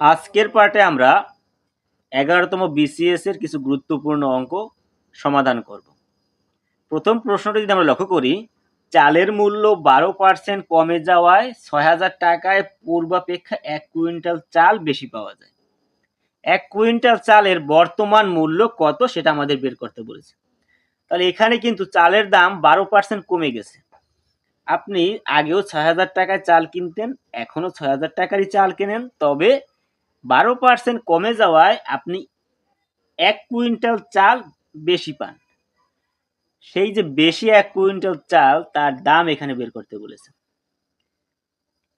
আজকের পার্টে আমরা এগারোতম বিসিএস এর কিছু গুরুত্বপূর্ণ অঙ্ক সমাধান করব। প্রথম প্রশ্নটি যদি আমরা লক্ষ্য করি, চালের মূল্য বারো পার্সেন্ট কমে যাওয়ায় ছয় হাজার টাকায় পূর্বাপেক্ষা এক কুইন্টাল চাল বেশি পাওয়া যায়। এক কুইন্টাল চালের বর্তমান মূল্য কত সেটা আমাদের বের করতে বলেছে। তাহলে এখানে কিন্তু চালের দাম বারো পার্সেন্ট কমে গেছে। আপনি আগেও ছয় হাজার টাকায় চাল কিনতেন, এখনও ছয় হাজার টাকারই চাল কেনেন, তবে বারো পার্সেন্ট কমে যাওয়ায় আপনি এক কুইন্টাল চাল বেশি পান। সেই যে বেশি এক কুইন্টাল চাল, তার দাম এখানে বের করতে বলেছে।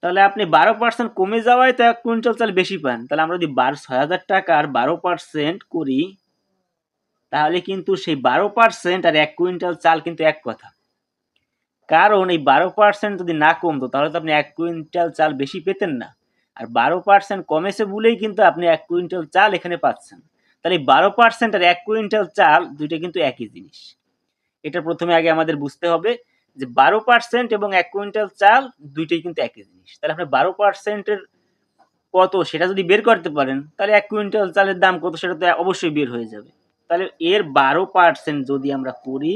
তাহলে আপনি বারো পার্সেন্ট কমে যাওয়ায় তো এক কুইন্টাল চাল বেশি পান। তাহলে আমরা যদি বারো, ছয় হাজার টাকার বারো পার্সেন্ট করি, তাহলে কিন্তু সেই বারো পার্সেন্ট আর এক কুইন্টাল চাল কিন্তু এক কথা। কারণ এই বারো পার্সেন্ট যদি না কমতো, তাহলে তো আপনি এক কুইন্টাল চাল বেশি পেতেন না। আর বারো পার্সেন্ট কমেছে বলেই কিন্তু আপনি এক কুইন্টাল চাল এখানে পাচ্ছেন। তাহলে বারো পার্সেন্ট আর এক কুইন্টাল চাল দুইটা কিন্তু একই জিনিস। এটা প্রথমে আগে আমাদের বুঝতে হবে যে বারো পার্সেন্ট এবং এক কুইন্টাল চাল দুইটাই কিন্তু একই জিনিস। তাহলে আপনি বারো পার্সেন্টের কত সেটা যদি বের করতে পারেন, তাহলে এক কুইন্টাল চালের দাম কত সেটা তো অবশ্যই বের হয়ে যাবে। তাহলে এর বারো পার্সেন্ট যদি আমরা করি,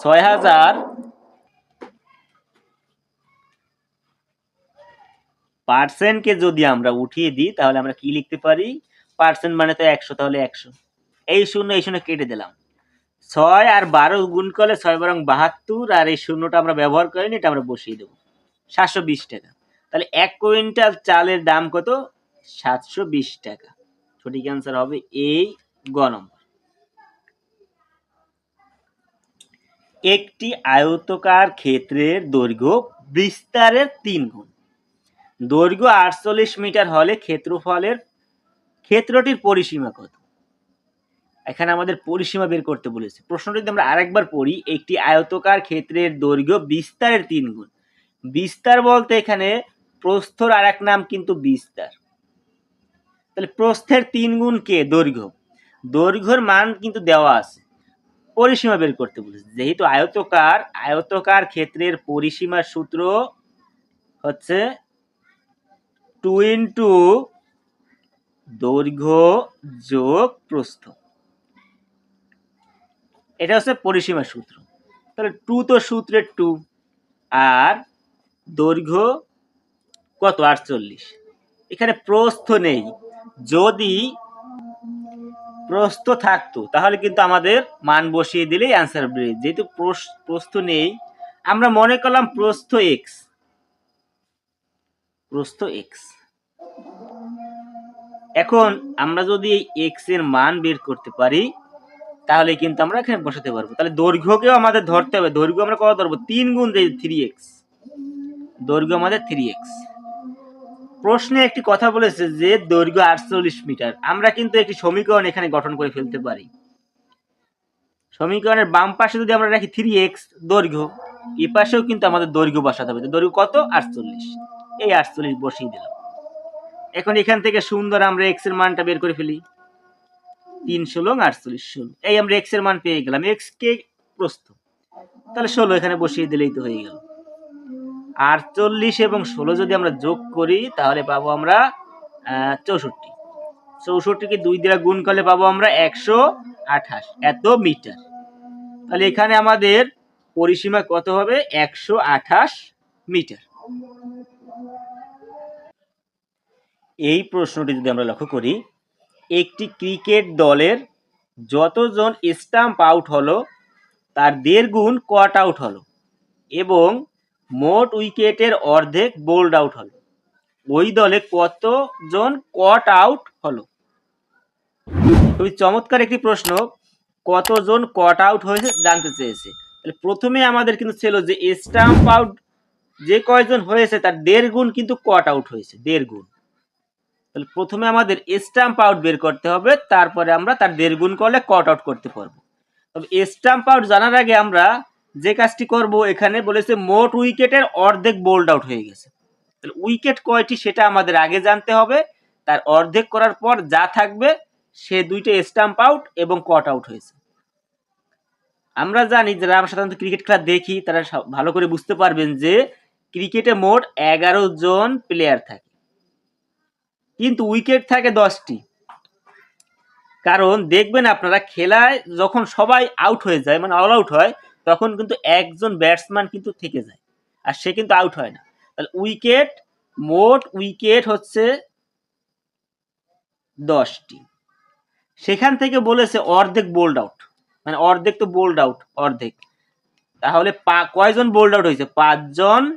ছয় হাজার পার্সেন্টকে যদি আমরা উঠিয়ে দিই, তাহলে আমরা কি লিখতে পারি? পার্সেন্ট মানে তো একশো, তাহলে একশো। এই শূন্য এই শূন্য কেটে দিলাম। ছয় আর বারো গুণ করলে ছয় বরং বাহাত্তর, আর এই শূন্যটা আমরা ব্যবহার করিনি, এটা আমরা বসিয়ে দেবো। সাতশো বিশ টাকা। তাহলে এক কুইন্টাল চালের দাম কত? সাতশো বিশ টাকা। সঠিক অ্যান্সার হবে এই গ নম্বর। একটি আয়তকার ক্ষেত্রের দৈর্ঘ্য বিস্তারের তিন গুণ। দৈর্ঘ্য আটচল্লিশ মিটার হলে ক্ষেত্রফলের, ক্ষেত্রটির পরিসীমা কত? এখানে আমাদের পরিসীমা বের করতে বলেছে। প্রশ্নটি যদি আমরা আরেকবার পড়ি, একটি আয়তকার ক্ষেত্রের দৈর্ঘ্য বিস্তারের তিন গুণ। বিস্তার বলতে এখানে প্রস্থর আর এক নাম কিন্তু বিস্তার। তাহলে প্রস্থের তিন গুণ কে? দৈর্ঘ্য। দৈর্ঘ্যর মান কিন্তু দেওয়া আছে। পরিসীমা বের করতে বলেছে। যেহেতু আয়তকার আয়তকার ক্ষেত্রের পরিসীমার সূত্র হচ্ছে টু ইন্টু দৈর্ঘ্য যোগ প্রস্থ। এটা হচ্ছে পরিসীমার সূত্র। তাহলে টু তো সূত্রের টু, আর দৈর্ঘ্য কত? আটচল্লিশ। এখানে প্রস্থ নেই। যদি প্রস্থ থাকতো, তাহলে কিন্তু আমাদের মান বসিয়ে দিলেই অ্যান্সার বেরিয়ে যেহেতু প্রস- প্রস্থ নেই, আমরা মনে করলাম প্রস্থ এক্স প্রস্থ এক্স এখন আমরা যদি এই এক্সের মান বের করতে পারি, তাহলে কিন্তু আমরা এখানে বসাতে পারব। তাহলে দৈর্ঘ্যকেও আমাদের ধরতে হবে। দৈর্ঘ্য আমরা কত ধরবো? তিন গুণ যে থ্রি এক্স দৈর্ঘ্য আমাদের থ্রি এক্স প্রশ্নে একটি কথা বলেছে যে, দৈর্ঘ্য আটচল্লিশ মিটার। আমরা কিন্তু একটি সমীকরণ এখানে গঠন করে ফেলতে পারি। সমীকরণের বাম পাশে যদি আমরা রাখি থ্রি এক্স দৈর্ঘ্য, এ পাশেও কিন্তু আমাদের দৈর্ঘ্য বসাতে হবে। দৈর্ঘ্য কত? আটচল্লিশ। এই আটচল্লিশ বসিয়ে দিলাম। এখন এখান থেকে সুন্দর আমরা এক্সের মানটা বের করে ফেলি। তিন ষোলো আটচল্লিশ ষোলো। এই আমরা এক্সের মান পেয়ে গেলাম। এক্স কে প্রস্থ। তাহলে ষোলো এখানে বসিয়ে দিলেই তো হয়ে গেল। আটচল্লিশ এবং ষোলো যদি আমরা যোগ করি, তাহলে পাবো আমরা চৌষট্টি। চৌষট্টিকে দুই দিয়ে গুণ করলে পাবো আমরা একশো আঠাশ। এত মিটার। তাহলে এখানে আমাদের পরিসীমা কত হবে? একশো আঠাশ মিটার। এই প্রশ্নটি যদি আমরা লক্ষ্য করি, একটি ক্রিকেট দলের যতজন স্টাম্প আউট হলো, তার দেড় গুণ কট আউট হলো এবং মোট উইকেটের অর্ধেক বোল্ড আউট হলো। ওই দলে কতজন কট আউট হলো? খুবই চমৎকার একটি প্রশ্ন, কতজন কট আউট হয়েছে জানতে চেয়েছে। তাহলে প্রথমে আমাদের কিন্তু ছিল যে স্টাম্প আউট যে কয়জন হয়েছে, তার দেড় গুণ কিন্তু কট আউট হয়েছে, দেড় গুণ। তাহলে প্রথমে আমাদের স্টাম্প আউট বের করতে হবে, তারপরে আমরা তার দেড় গুণ করলে কট আউট করতে পারব। তবে স্টাম্প আউট জানার আগে আমরা যে কাজটি করব এখানে বলেছে মোট উইকেটের অর্ধেক বোল্ড আউট হয়ে গেছে। তাহলে উইকেট কয়টি সেটা আমাদের আগে জানতে হবে, তার অর্ধেক করার পর যা থাকবে সে দুইটা স্টাম্প আউট এবং কট আউট হয়েছে। আমরা জানি যারা আমরা সাধারণত ক্রিকেট খেলা দেখি, তারা ভালো করে বুঝতে পারবেন যে ক্রিকেটে মোট এগারো জন প্লেয়ার থাকে। কিন্তু উইকেট থাকে দশটি। কারণ দেখবেন আপনারা খেলায় যখন সবাই আউট হয়ে যায় মানে অল আউট হয়, তখন কিন্তু একজন ব্যাটসম্যান কিন্তু থেকে যায়, আর সে কিন্তু আউট হয় না। তাহলে উইকেট মোট উইকেট হচ্ছে দশটি। সেখান থেকে বলেছে অর্ধেক বোল্ড আউট মানে অর্ধেক তো বোল্ড আউট অর্ধেক। তাহলে পা- কয়জন বোল্ড আউট হয়েছে? পাঁচজন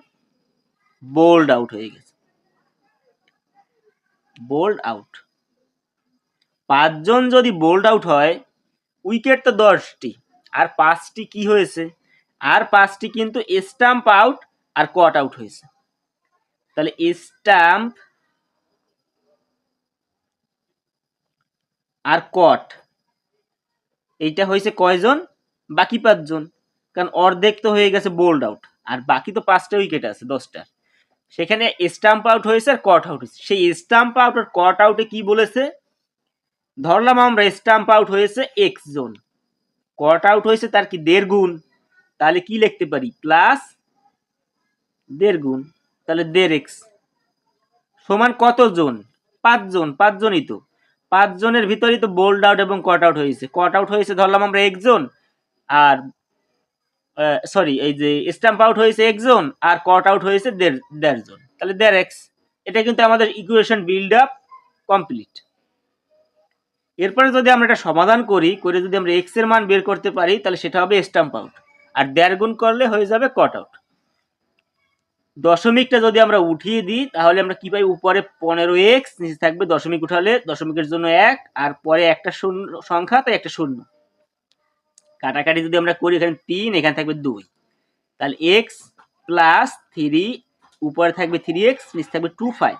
বোল্ড আউট হয়ে গেছে। Bowled out. পাঁচজন যদি বোল্ড আউট হয়, উইকেট তো দশটি। আর পাঁচটি কি হয়েছে? আর পাঁচটি কিন্তু স্টাম্প আউট আর কট আউট হয়েছে। তাহলে স্টাম্প আর কট, এইটা হয়েছে কয়জন? বাকি পাঁচজন। কারণ অর্ধেক তো হয়ে গেছে বোল্ড আউট। আর বাকি তো পাঁচটা উইকেট আছে, দশটার। সেখানে স্টাম্প আউট হয়েছে আর কট আউট হয়েছে। সেই স্টাম্প আউট আর কট আউটে কি বলেছে? ধরলাম আমরা স্টাম্প আউট হয়েছে এক্স জন। কট আউট হয়েছে তার কি দেড় গুণ। তাহলে কি লিখতে পারি? প্লাস দেড় গুণ। তাহলে দেড় এক্স সমান কত কতজন পাঁচজন পাঁচজনই তো। পাঁচজনের ভিতরেই তো বোল্ড আউট এবং কট আউট হয়েছে। কট আউট হয়েছে, ধরলাম আমরা একজন আর সরি এই যে স্ট্যাম্প আউট হয়েছে একজন আর কট আউট হয়েছে দেড় জন। তাহলে দেড় এক্স এটা কিন্তু আমাদের ইকুয়েশন বিল্ড আপ কমপ্লিট এরপরে যদি আমরা এটা সমাধান করি, করে যদি আমরা এক্সের মান বের করতে পারি, তাহলে সেটা হবে স্টাম্প আউট আর দেড় গুণ করলে হয়ে যাবে কট আউট দশমিকটা যদি আমরা উঠিয়ে দিই, তাহলে আমরা কি পাই? উপরে পনেরো এক্স নিচে থাকবে দশমিক উঠালে দশমিকের জন্য এক, আর পরে একটা শূন্য সংখ্যা, তাই একটা শূন্য। কাটাকাটি যদি আমরা করি, এখানে তিন, এখানে থাকবে দুই। তাহলে এক্স প্লাস থ্রি উপরে থাকবে থ্রি এক্স নিচে থাকবে টু ফাইভ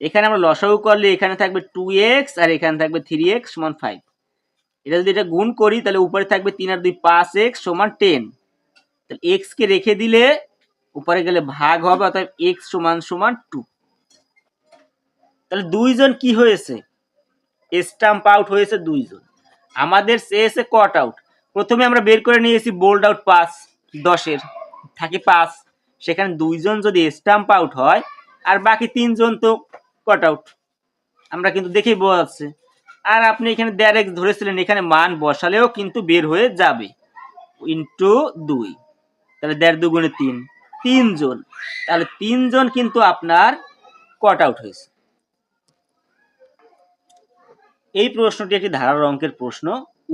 এখানে আমরা লসাগু করলে এখানে থাকবে টু এক্স আর এখানে থাকবে থ্রি এক্স সমান ফাইভ এটা যদি এটা গুণ করি, তাহলে উপরে থাকবে তিন আর দুই পাঁচ এক্স সমান টেন তাহলে এক্স কে রেখে দিলে উপরে গেলে ভাগ হবে অর্থাৎ এক্স সমান সমান টু তাহলে দুইজন কি হয়েছে? স্টাম্প আউট হয়েছে দুইজন। আমাদের চেয়েছে কট আউট প্রথমে আমরা বের করে নিয়েছি বোল্ড আউট পাঁচ দশের। থাকে পাঁচ। সেখানে দুইজন যদি স্টাম্প আউট হয়, আর বাকি তিনজন তো কট আউট আমরা কিন্তু দেখেই বোঝা যাচ্ছে। আর আপনি এখানে দেড় ধরেছিলেন, এখানে মান বসালেও কিন্তু বের হয়ে যাবে। ইন্টু দুই। তাহলে দেড় দুগুণে তিন। তিনজন। তাহলে তিনজন কিন্তু আপনার কট আউট হয়েছে। এই প্রশ্নটি একটি ধারার অঙ্কের প্রশ্ন।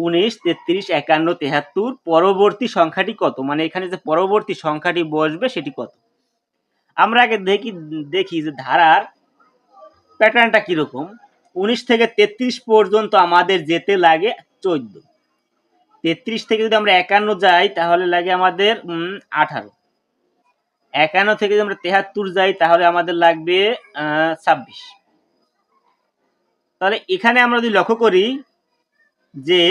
উনিশ, তেত্রিশ, একান্ন, তেহাত্তর, পরবর্তী সংখ্যাটি কত? মানে এখানে যে পরবর্তী সংখ্যাটি বসবে সেটি কত? আমরা আগে দেখি দেখি যে ধারার প্যাটার্নটা কীরকম। উনিশ থেকে তেত্রিশ পর্যন্ত আমাদের যেতে লাগে চোদ্দ। তেত্রিশ থেকে যদি আমরা একান্ন যাই, তাহলে লাগে আমাদের আঠারো। একান্ন থেকে যদি আমরা তেহাত্তর যাই, তাহলে আমাদের লাগবে ছাব্বিশ। তাহলে এখানে আমরা যদি লক্ষ্য করি যে,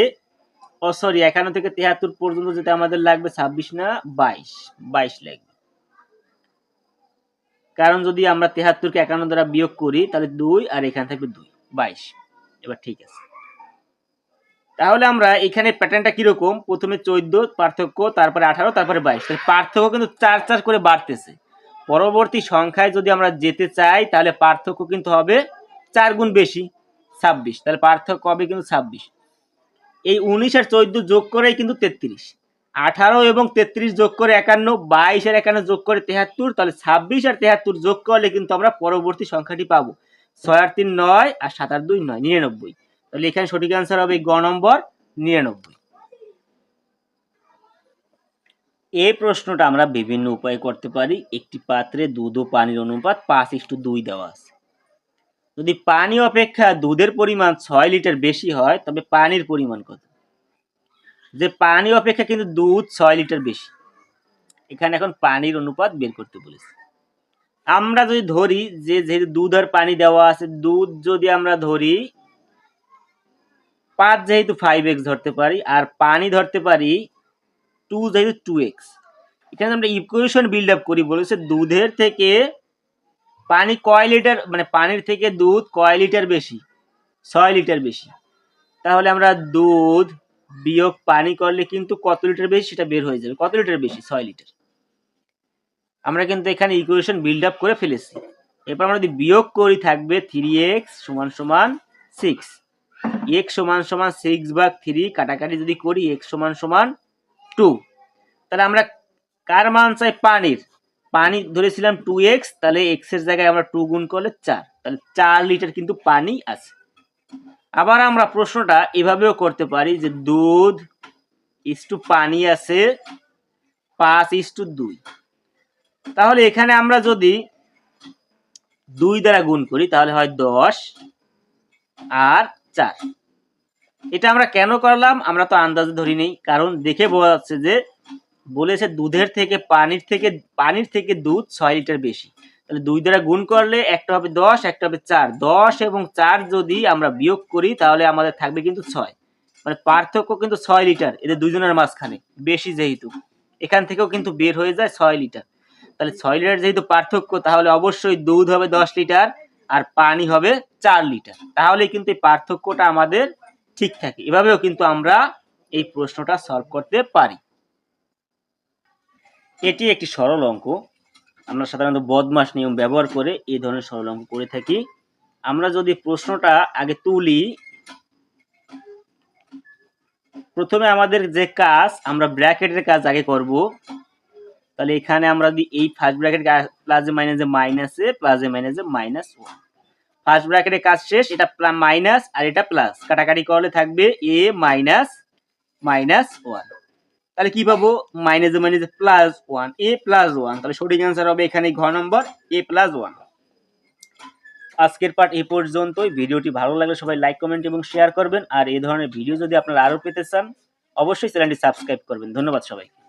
ও সরি একান্ন থেকে তেহাত্তর পর্যন্ত যেতে আমাদের লাগবে ছাব্বিশ না বাইশ বাইশ লাগবে। কারণ যদি আমরা তেহাত্তরকে একান্ন দ্বারা বিয়োগ করি, তাহলে দুই আর এখানে থাকবে দুই, বাইশ। এবার ঠিক আছে। তাহলে আমরা এখানে প্যাটার্নটা কীরকম? প্রথমে চোদ্দ, পার্থক্য, তারপরে আঠারো, তারপরে বাইশ। তাহলে পার্থক্য কিন্তু চার চার করে বাড়তেছে। পরবর্তী সংখ্যায় যদি আমরা যেতে চাই, তাহলে পার্থক্য কিন্তু হবে চার গুণ বেশি। ছাব্বিশ, তাহলে পার্থক্য হবে কিন্তু ছাব্বিশ। এই উনিশ আর চোদ্দ যোগ করেই কিন্তু তেত্রিশ। আঠারো এবং তেত্রিশ যোগ করে একান্ন, বাইশ আর একান্ন যোগ করে তেহাত্তর, তাহলে ছাব্বিশ আর তেহাত্তর যোগ করলে কিন্তু আমরা পরবর্তী সংখ্যাটি পাবো। ছয় আর তিন নয় আর সাত আর দুই নয়, নিরানব্বই। তাহলে এখানে সঠিক অ্যান্সার হবে গ নম্বর, নিরানব্বই। এই প্রশ্নটা আমরা বিভিন্ন উপায়ে করতে পারি। একটি পাত্রে দুধ ও পানির অনুপাত পাঁচ ইস্টু দুই দেওয়া আছে। যদি পানি অপেক্ষা দুধের পরিমাণ ছয় লিটার বেশি হয়, তবে পানির পরিমাণ কত? যে পানি অপেক্ষা কিন্তু দুধ ছয় লিটার বেশি। এখানে এখন পানির অনুপাত বের করতে বলেছে। আমরা যদি ধরি যে যেহেতু দুধ আর পানি দেওয়া আছে, দুধ যদি আমরা ধরি, পাঁচ যেহেতু ফাইভ এক্স ধরতে পারি আর পানি ধরতে পারি টু যেহেতু টু এক্স এখানে আমরা ইকুয়েশন বিল্ড আপ করি বলেছে দুধের থেকে পানি কয় লিটার মানে পানির থেকে দুধ কয় লিটার বেশি? ছয় লিটার বেশি। তাহলে আমরা দুধ বিয়োগ পানি করলে কিন্তু কত লিটার বেশি? সেটা বের হয়ে যাবে। কত লিটার বেশি? ছয় লিটার। আমরা কিন্তু এখানে ইকুয়েশন বিল্ড আপ করে ফেলেছি। এরপর আমরা যদি বিয়োগ করি, থাকবে থ্রি এক্স সমান সমান সিক্স এক্স সমান সমান সিক্স ভাগ থ্রি কাটাকাটি যদি করি এক্স সমান সমান টু তাহলে আমরা কার মান চাই? পানির। পানি ধরেছিলাম টু এক্স তাহলে এক্সের জায়গায় আমরা টু গুণ করলে চার। তাহলে চার লিটার কিন্তু পানি আছে। আবার আমরা প্রশ্নটা এভাবেও করতে পারি যে দুধ ইস টু পানি আছে পাঁচ ইস টু দুই। তাহলে এখানে আমরা যদি দুই দ্বারা গুণ করি, তাহলে হয় দশ আর চার। এটা আমরা কেন করলাম? আমরা তো আন্দাজে ধরি নেই, কারণ দেখে বোঝা যাচ্ছে যে বলেছে দুধের থেকে, পানির থেকে পানির থেকে দুধ ছয় লিটার বেশি। তাহলে দুই দ্বারা গুণ করলে একটা হবে দশ, একটা হবে চার। দশ এবং চার যদি আমরা বিয়োগ করি, তাহলে আমাদের থাকবে কিন্তু ছয়। মানে পার্থক্য কিন্তু ছয় লিটার, এদের দুজনের মাঝখানে, বেশি যেহেতু। এখান থেকেও কিন্তু বের হয়ে যায় ছয় লিটার। তাহলে ছয় লিটার যেহেতু পার্থক্য, তাহলে অবশ্যই দুধ হবে দশ লিটার আর পানি হবে চার লিটার। তাহলে কিন্তু এই পার্থক্যটা আমাদের ঠিক থাকে। এভাবেও কিন্তু আমরা এই প্রশ্নটা সলভ করতে পারি। এটি একটি সরল অঙ্ক। আমরা সাধারণত বদমাস নিয়ম ব্যবহার করে এই ধরনের সরল অঙ্ক করে থাকি। আমরা যদি প্রশ্নটা আগে তুলি, প্রথমে আমাদের যে কাজ, আমরা ব্র্যাকেটের কাজ আগে করব। তাহলে এখানে আমরা যদি এই ফার্স্ট ব্র্যাকেট প্লাসে মাইনাসে মাইনাসে প্লাসে মাইনাসে মাইনাস ওয়ান ফার্স্ট ব্র্যাকেটের কাজ শেষ, এটা মাইনাস আর এটা প্লাস কাটাকাটি করলে থাকবে এ মাইনাস মাইনাস ওয়ান তাহলে কি পাবো? মাইনাসে মাইনাসে plus one a plus one তাহলে সঠিক অ্যান্সার হবে এখানে ঘ নম্বর এ প্লাস ওয়ান আজকের পার্ট এ পর্যন্তই। ভিডিওটি ভালো লাগলে সবাই লাইক কমেন্ট এবং শেয়ার করবেন। আর এই ধরনের ভিডিও যদি আপনারা আরও পেতে চান, অবশ্যই চ্যানেলটি সাবস্ক্রাইব করবেন। ধন্যবাদ সবাইকে।